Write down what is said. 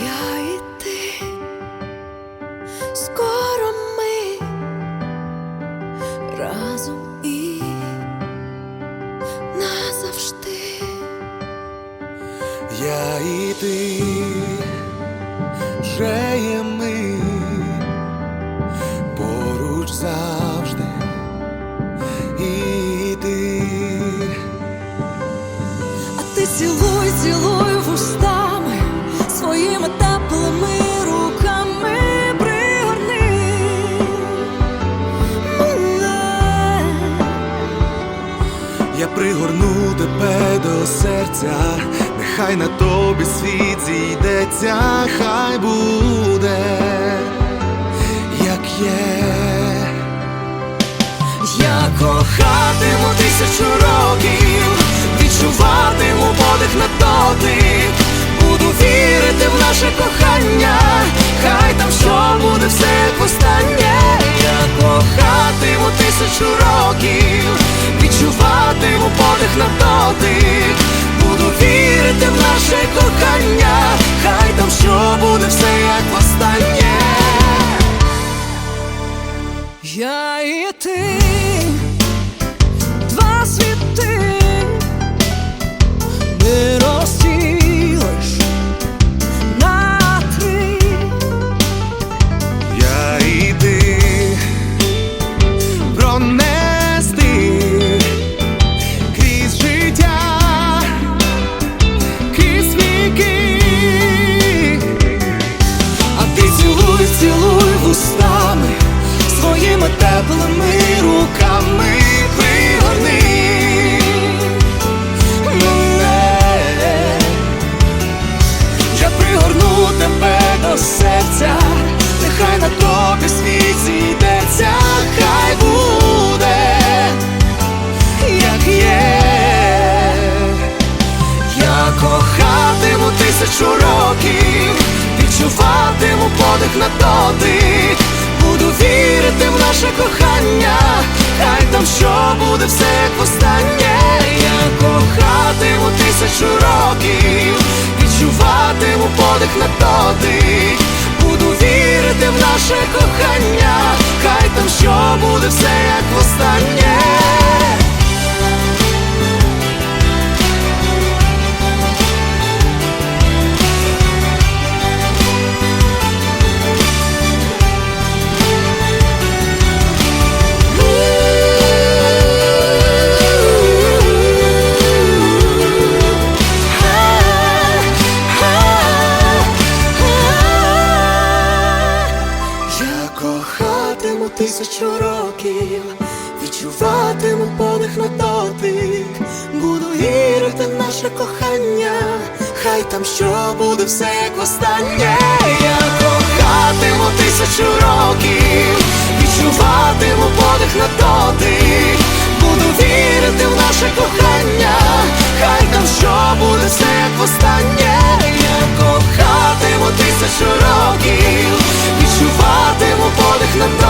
я і ти. Скоро ми разом і назавжди. Я і ти. Вже є ми. Я пригорну тебе до серця, нехай на тобі світ зійдеться, хай буде, як є. Я кохатиму тисячу років, відчуватиму подих на дотик, буду вірити в наше кохання, хай там що буде все як. Я кохатиму тисячу років, наше тисячу років, відчуватиму подих на дотик, буду вірити в наше кохання, хай там що буде все як востаннє. Я кохатиму тисячу років, відчуватиму подих на дотик, буду вірити в наше кохання, хай там що буде все як востаннє. Кохатиму тисячу років, відчуватиму подих на дотик, буду вірити в наше кохання, хай там що буде все як востаннє. Я кохатиму тисячу років, відчуватиму подих на дотик, буду вірити в наше кохання, хай там що буде все як востаннє. Я кохатиму тисячу років no